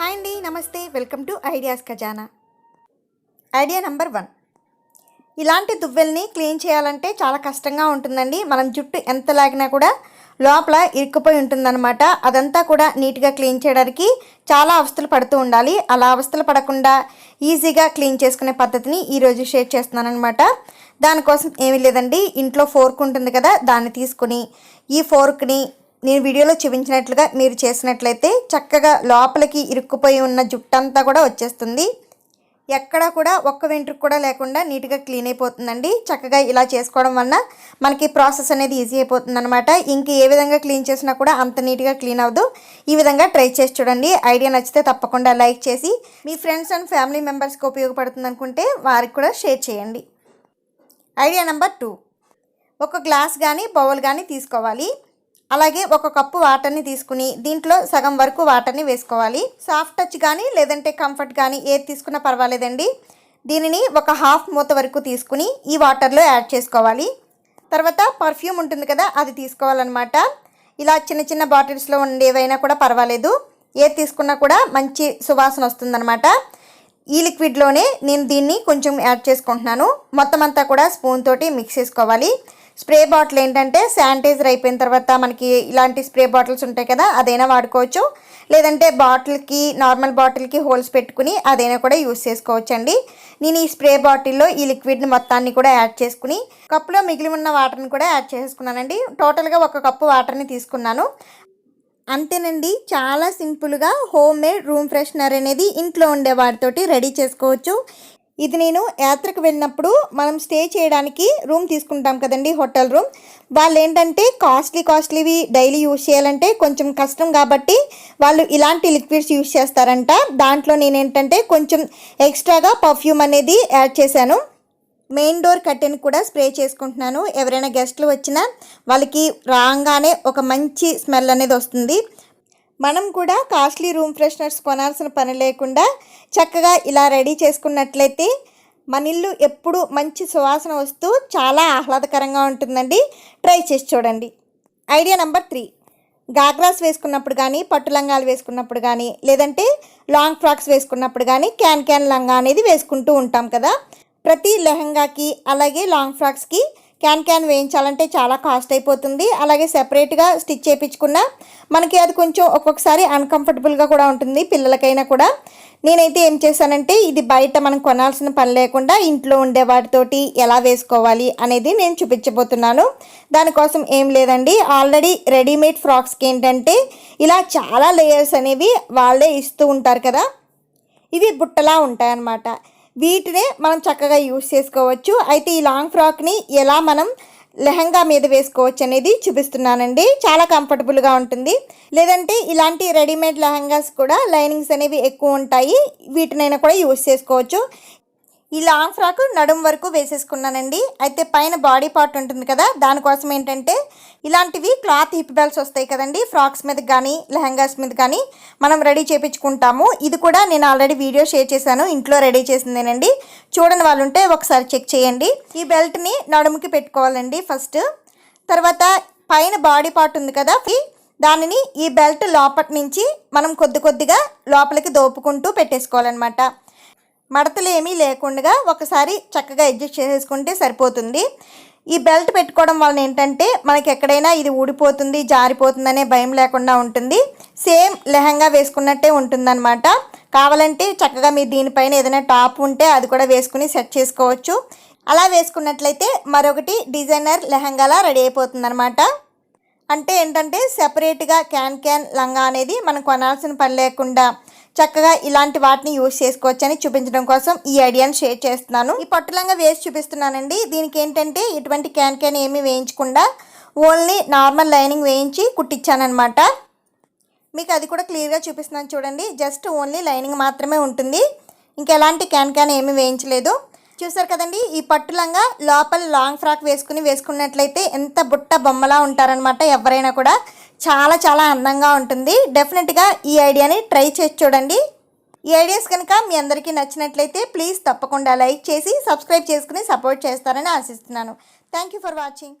Hi అండి నమస్తే. Welcome to ideas Khazana. Idea number one. ఇలాంటి దువ్వెల్ని క్లీన్ చేయాలంటే చాలా కష్టంగా ఉంటుందండి. మనం జుట్టు ఎంత లాగినా కూడా లోపల ఇరుక్కుపోయి ఉంటుందన్నమాట. అదంతా కూడా నీట్గా క్లీన్ చేయడానికి చాలా అవస్థలు పడుతూ ఉండాలి. అలా అవస్థలు పడకుండా ఈజీగా క్లీన్ చేసుకునే పద్ధతిని ఈరోజు షేర్ చేస్తున్నాను అనమాట దానికోసం ఏమీ లేదండి. ఇంట్లో ఫోర్క్ ఉంటుంది కదా దాన్ని తీసుకుని ఈ ఫోర్క్ని నేను వీడియోలో చూపించినట్లుగా మీరు చేసినట్లయితే చక్కగా లోపలికి ఇరుక్కుపోయి ఉన్న జుట్టంతా కూడా వచ్చేస్తుంది. ఎక్కడా కూడా ఒక్క వెంట్రుకు కూడా లేకుండా నీట్గా క్లీన్ అయిపోతుందండి. చక్కగా ఇలా చేసుకోవడం వలన మనకి ప్రాసెస్ అనేది ఈజీ అయిపోతుంది అనమాట ఇంక ఏ విధంగా క్లీన్ చేసినా కూడా అంత నీట్గా క్లీన్ అవ్వదు. ఈ విధంగా ట్రై చేసి చూడండి. ఐడియా నచ్చితే తప్పకుండా లైక్ చేసి మీ ఫ్రెండ్స్ అండ్ ఫ్యామిలీ మెంబర్స్కి ఉపయోగపడుతుంది అనుకుంటే వారికి కూడా షేర్ చేయండి. Idea number two. ఒక గ్లాస్ కానీ బౌల్ కానీ తీసుకోవాలి. అలాగే ఒక కప్పు వాటర్ని తీసుకుని దీంట్లో సగం వరకు వాటర్ని వేసుకోవాలి. సాఫ్ట్ టచ్ కానీ లేదంటే కంఫర్ట్ కానీ ఏది తీసుకున్నా పర్వాలేదండి. దీనిని ఒక హాఫ్ మూత వరకు తీసుకుని ఈ వాటర్లో యాడ్ చేసుకోవాలి. తర్వాత పర్ఫ్యూమ్ ఉంటుంది కదా అది తీసుకోవాలన్నమాట. ఇలా చిన్న చిన్న బాటిల్స్లో ఉండేవైనా కూడా పర్వాలేదు. ఏది తీసుకున్నా కూడా మంచి సువాసన వస్తుందన్నమాట. ఈ లిక్విడ్లోనే నేను దీన్ని కొంచెం యాడ్ చేసుకుంటున్నాను. మొత్తం అంతా కూడా స్పూన్ తోటి మిక్స్ చేసుకోవాలి. స్ప్రే బాటిల్ ఏంటంటే శానిటైజర్ అయిపోయిన తర్వాత మనకి ఇలాంటి స్ప్రే బాటిల్స్ ఉంటాయి కదా అదైనా వాడుకోవచ్చు. లేదంటే బాటిల్కి నార్మల్ బాటిల్కి హోల్స్ పెట్టుకుని అదైనా కూడా యూస్ చేసుకోవచ్చు అండి నేను ఈ స్ప్రే బాటిల్లో ఈ లిక్విడ్ని మొత్తాన్ని కూడా యాడ్ చేసుకుని కప్పులో మిగిలి ఉన్న వాటర్ని కూడా యాడ్ చేసుకున్నానండి టోటల్గా ఒక కప్పు వాటర్ని తీసుకున్నాను. అంతేనండి చాలా సింపుల్గా హోమ్ మేడ్ రూమ్ ఫ్రెషనర్ అనేది ఇంట్లో ఉండే వాటితోటి రెడీ చేసుకోవచ్చు. ఇది నేను యాత్రకు వెళ్ళినప్పుడు మనం స్టే చేయడానికి రూమ్ తీసుకుంటాం కదండి హోటల్ రూమ్. వాళ్ళు ఏంటంటే కాస్ట్లీ కాస్ట్లీవి డైలీ యూజ్ చేయాలంటే కొంచెం కష్టం కాబట్టి వాళ్ళు ఇలాంటి లిక్విడ్స్ యూజ్ చేస్తారంట. దాంట్లో నేను ఏంటంటే కొంచెం ఎక్స్ట్రాగా పర్ఫ్యూమ్ అనేది యాడ్ చేశాను. మెయిన్ డోర్ కట్టెన్ కూడా స్ప్రే చేసుకుంటున్నాను. ఎవరైనా గెస్ట్లు వచ్చినా వాళ్ళకి రాగానే ఒక మంచి స్మెల్ అనేది వస్తుంది. మనం కూడా కాస్ట్లీ రూమ్ ఫ్రెషనర్స్ కొనాల్సిన పని లేకుండా చక్కగా ఇలా రెడీ చేసుకున్నట్లయితే మన ఇల్లు ఎప్పుడు మంచి సువాసన వస్తూ చాలా ఆహ్లాదకరంగా ఉంటుందండి. ట్రై చేసి చూడండి. ఐడియా నెంబర్ త్రీ గాగ్రాస్ వేసుకున్నప్పుడు కానీ పట్టు లంగాలు వేసుకున్నప్పుడు కానీ లేదంటే లాంగ్ ఫ్రాక్స్ వేసుకున్నప్పుడు కానీ క్యాన్ క్యాన్ లంగా అనేది వేసుకుంటూ ఉంటాం కదా. ప్రతి లెహంగాకి అలాగే లాంగ్ ఫ్రాక్స్కి క్యాన్ క్యాన్ వేయించాలంటే చాలా కాస్ట్ అయిపోతుంది. అలాగే సెపరేట్గా స్టిచ్ చేయించుకున్న మనకి అది కొంచెం ఒక్కొక్కసారి అన్కంఫర్టబుల్గా కూడా ఉంటుంది పిల్లలకైనా కూడా. నేనైతే ఏం చేశానంటే ఇది బయట మనం కొనాల్సిన పని లేకుండా ఇంట్లో ఉండే వాటితోటి ఎలా వేసుకోవాలి అనేది నేను చూపించబోతున్నాను. దానికోసం ఏం లేదండి. ఆల్రెడీ రెడీమేడ్ ఫ్రాక్స్కి ఏంటంటే ఇలా చాలా లేయర్స్ అనేవి వాళ్ళే ఇస్తూ ఉంటారు కదా. ఇవి బుట్టలా ఉంటాయన్నమాట. వీటినే మనం చక్కగా యూస్ చేసుకోవచ్చు. అయితే ఈ లాంగ్ ఫ్రాక్ని ఎలా మనం లెహంగా మీద వేసుకోవచ్చు అనేది చూపిస్తున్నానండి. చాలా కంఫర్టబుల్గా ఉంటుంది. లేదంటే ఇలాంటి రెడీమేడ్ లెహంగాస్ కూడా లైనింగ్స్ అనేవి ఎక్కువ ఉంటాయి. వీటినైనా కూడా యూస్ చేసుకోవచ్చు. ఈ లాంగ్ ఫ్రాక్ నడుం వరకు వేసేసుకున్నానండి. అయితే పైన బాడీ పార్ట్ ఉంటుంది కదా దానికోసం ఏంటంటే ఇలాంటివి క్లాత్ హిప్ బెల్ట్స్ వస్తాయి కదండి ఫ్రాక్స్ మీద కానీ లెహంగాస్ మీద కానీ మనం రెడీ చేయించుకుంటాము ఇది కూడా నేను ఆల్రెడీ వీడియో షేర్ చేశాను ఇంట్లో రెడీ చేసిందేనండి. చూడని వాళ్ళు ఉంటే ఒకసారి చెక్ చేయండి. ఈ బెల్ట్ని నడుముకి పెట్టుకోవాలండి ఫస్ట్. తర్వాత పైన బాడీ పార్ట్ ఉంది కదా దానిని ఈ బెల్ట్ లోపటి నుంచి మనం కొద్ది కొద్దిగా లోపలికి దోపుకుంటూ పెట్టేసుకోవాలన్నమాట. మడతలు ఏమీ లేకుండా ఒకసారి చక్కగా అడ్జస్ట్ చేసేసుకుంటే సరిపోతుంది. ఈ బెల్ట్ పెట్టుకోవడం వలన ఏంటంటే మనకి ఎక్కడైనా ఇది ఊడిపోతుంది జారిపోతుందనే భయం లేకుండా ఉంటుంది. సేమ్ లెహంగా వేసుకున్నట్టే ఉంటుందన్నమాట. కావాలంటే చక్కగా మీరు దీనిపైన ఏదైనా టాప్ ఉంటే అది కూడా వేసుకుని సెట్ చేసుకోవచ్చు. అలా వేసుకున్నట్లయితే మరొకటి డిజైనర్ లెహంగాలా రెడీ అయిపోతుంది అంటే ఏంటంటే సెపరేట్గా క్యాన్ క్యాన్ లంగా అనేది మనం కొనాల్సిన పని లేకుండా చక్కగా ఇలాంటి వాటిని యూస్ చేసుకోవచ్చు అని చూపించడం కోసం ఈ ఐడియాను షేర్ చేస్తున్నాను. ఈ పట్టులంగా వేసి చూపిస్తున్నానండి. దీనికి ఏంటంటే ఇటువంటి క్యాన్ క్యాన్ ఏమీ వేయించకుండా ఓన్లీ నార్మల్ లైనింగ్ వేయించి కుట్టించానమాట మీకు అది కూడా క్లియర్గా చూపిస్తున్నాను చూడండి. జస్ట్ ఓన్లీ లైనింగ్ మాత్రమే ఉంటుంది. ఇంకెలాంటి క్యాన్ క్యాన్ ఏమీ వేయించలేదు. చూసారు కదండి ఈ పట్టులంగా లోపల లాంగ్ ఫ్రాక్ వేసుకుని వేసుకున్నట్లయితే ఎంత బుట్ట బొమ్మలా ఉంటారనమాట ఎవరైనా కూడా. చాలా చాలా అందంగా ఉంటుంది. డెఫినెట్గా ఈ ఐడియాని ట్రై చేసి చూడండి. ఈ ఐడియాస్ కనుక మీ అందరికీ నచ్చినట్లయితే ప్లీజ్ తప్పకుండా లైక్ చేసి సబ్స్క్రైబ్ చేసుకుని సపోర్ట్ చేస్తారని ఆశిస్తున్నాను. Thank you for watching